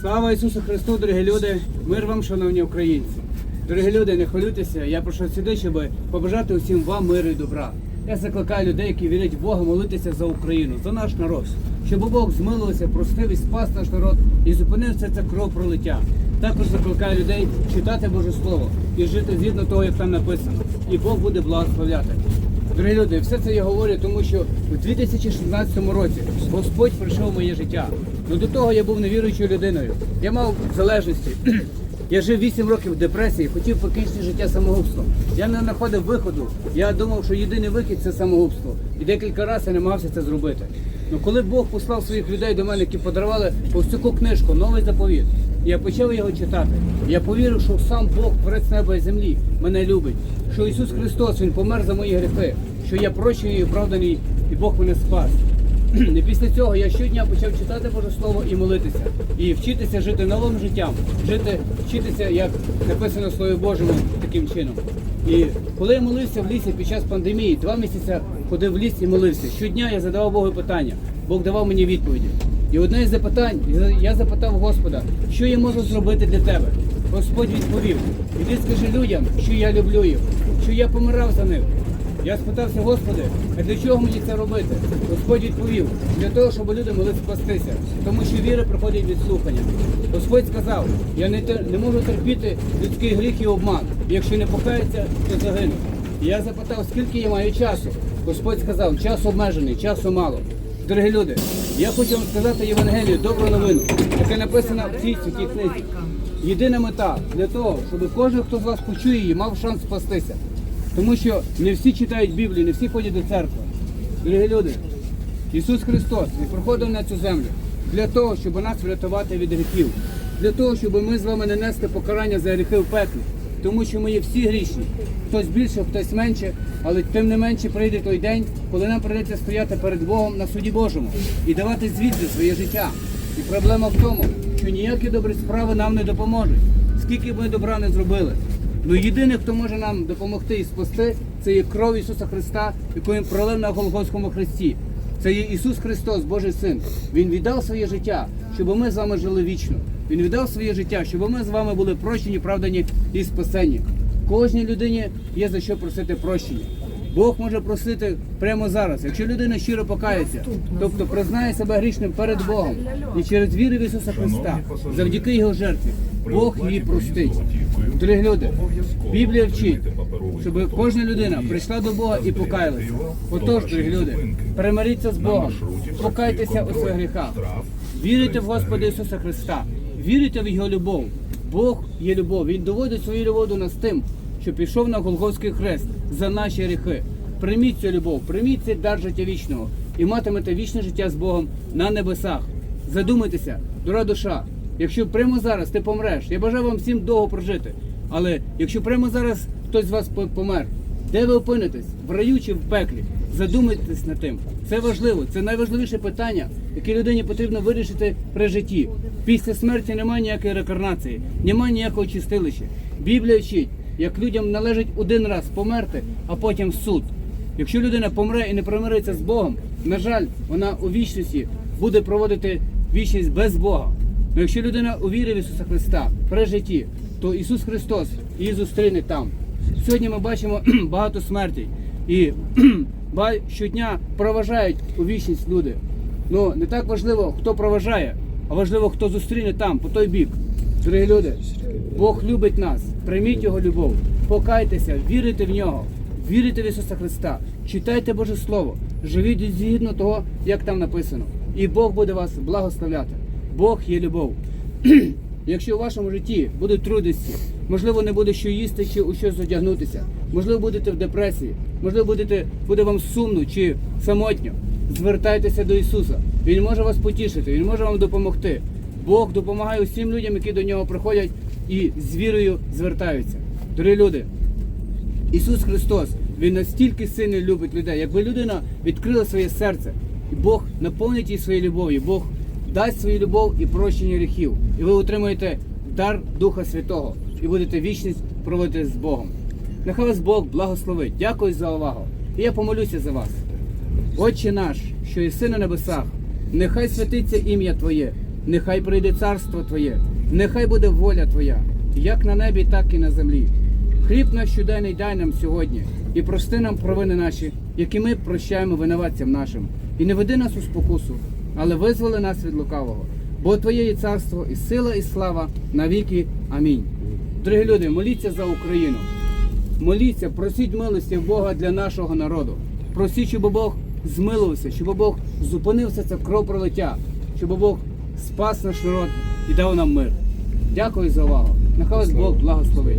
Слава Ісусу Христу, дорогі люди! Мир вам, шановні українці! Дорогі люди, не хвилюйтеся, я прийшов сюди, щоб побажати усім вам миру і добра. Я закликаю людей, які вірять в Бога, молитися за Україну, за наш народ, щоб Бог змилився, простив і спас наш народ і зупинив все це кров пролиття. Також закликаю людей читати Боже Слово і жити згідно того, як там написано. І Бог буде благословляти. Дорогі люди, все це я говорю, тому що у 2016 році Господь прийшов в моє життя. Ну до того я був невіруючою людиною. Я мав залежності. Я жив 8 років в депресії, хотів покінчити життя самогубством. Я не знаходив виходу. Я думав, що єдиний вихід це самогубство. І декілька разів я намагався це зробити. Ну коли Бог послав своїх людей до мене, які подарували повстяку книжку, новий заповіт. Я почав його читати. Я повірив, що сам Бог, творець неба і землі, мене любить, що Ісус Христос Він помер за мої гріхи, що я прощений і оправданий, і Бог мене спас. І після цього я щодня почав читати Боже Слово і молитися, і вчитися жити новим життям, жити, вчитися, як написано в Слові Божому, таким чином. І коли я молився в лісі під час пандемії, два місяці ходив в ліс і молився. Щодня я задавав Богу питання. Бог давав мені відповіді. І одне із запитань, я запитав Господа, що я можу зробити для тебе. Господь відповів: іди скажи людям, що я люблю їх, що я помирав за них. Я спитався, Господи, а для чого мені це робити? Господь відповів, для того, щоб люди могли спастися, тому що віра приходить від слухання. Господь сказав, я не, не можу терпіти людський гріх і обман. Якщо не покаються, то загину. Я запитав, скільки я маю часу. Господь сказав, час обмежений, часу мало. Дорогі люди, я хочу вам сказати Євангелію, добру новину, яке написано в цій святій книзі. Єдина мета для того, щоб кожен, хто з вас почує її, мав шанс спастися. Тому що не всі читають Біблію, не всі ходять до церкви. Дорогі люди, Ісус Христос Він приходив на цю землю для того, щоб нас врятувати від гріхів, для того, щоб ми з вами не нести покарання за гріхи в пеклі. Тому що ми є всі грішні. Хтось більше, хтось менше, але тим не менше прийде той день, коли нам прийдеться стояти перед Богом на суді Божому і давати звіт за своє життя. І проблема в тому, що ніякі добрі справи нам не допоможуть, скільки б ми добра не зробили. Ну єдиний, хто може нам допомогти і спасти, це є кров Ісуса Христа, яку Він пролив на Голгофському хресті. Це є Ісус Христос, Божий Син. Він віддав своє життя, щоб ми з вами жили вічно. Він віддав своє життя, щоб ми з вами були прощені, правдані і спасені. Кожній людині є за що просити прощення. Бог може просити прямо зараз, якщо людина щиро покається, тобто признає себе грішним перед Богом і через віру в Ісуса Христа, завдяки Його жертві, Бог її простить. Дорогі люди, Біблія вчить, щоб кожна людина прийшла до Бога і покаялася. Отож, дорогі люди, примиріться з Богом, покайтеся у своїх гріхах, вірите в Господа Ісуса Христа, вірите в Його любов. Бог є любов. Він доводить свою любов до нас тим, що пішов на Голгофський хрест за наші гріхи. Прийміть цю любов, прийміть цей дар життя вічного і матимете вічне життя з Богом на небесах. Задумайтеся, дора душа. Якщо прямо зараз ти помреш, я бажаю вам всім довго прожити. Але якщо прямо зараз хтось з вас помер, де ви опинитесь? В раю чи в пеклі? Задумайтесь над тим. Це важливо, це найважливіше питання, яке людині потрібно вирішити при житті. Після смерті немає ніякої рекарнації, немає ніякого чистилища. Біблія вчить, як людям належить один раз померти, а потім суд. Якщо людина помре і не примириться з Богом, на жаль, вона у вічності буде проводити вічність без Бога. Ну якщо людина увірить в Ісуса Христа при житті, то Ісус Христос її зустріне там. Сьогодні ми бачимо багато смертей і щодня проважають у вічність люди. Ну не так важливо, хто проважає, а важливо, хто зустріне там, по той бік. Дорогі люди, Бог любить нас, прийміть Його любов, покайтеся, вірите в нього, вірите в Ісуса Христа, читайте Боже Слово, живіть згідно того, як там написано. І Бог буде вас благословляти. Бог є любов. Якщо у вашому житті будуть трудності, можливо, не буде що їсти чи у щось одягнутися, можливо, будете в депресії, можливо, будете, буде вам сумно чи самотньо, звертайтеся до Ісуса. Він може вас потішити, Він може вам допомогти. Бог допомагає усім людям, які до нього приходять і з вірою звертаються. Дорогі люди, Ісус Христос, Він настільки сильно любить людей. Якби людина відкрила своє серце, і Бог наповнить її своєю любов'ю, Бог дасть свою любов і прощення гріхів. І ви отримаєте дар Духа Святого і будете вічність проводити з Богом. Нехай вас Бог благословить. Дякую за увагу. І я помолюся за вас. Отче наш, що єси на небесах, нехай святиться ім'я Твоє, Нехай прийде царство Твоє, нехай буде воля Твоя, як на небі, так і на землі. Хліб наш щоденний дай нам сьогодні, і прости нам провини наші, які ми прощаємо винуватцям нашим. І не веди нас у спокусу, але визволи нас від лукавого. Бо Твоє є царство, і сила, і слава навіки. Амінь. Дорогі люди, моліться за Україну. Моліться, просіть милості Бога для нашого народу. Просіть, щоб Бог змилувався, щоб Бог зупинився це кровопролиття, щоб Бог спас наш народ і дав нам мир. Дякую за увагу. Нехай вас Бог благословить.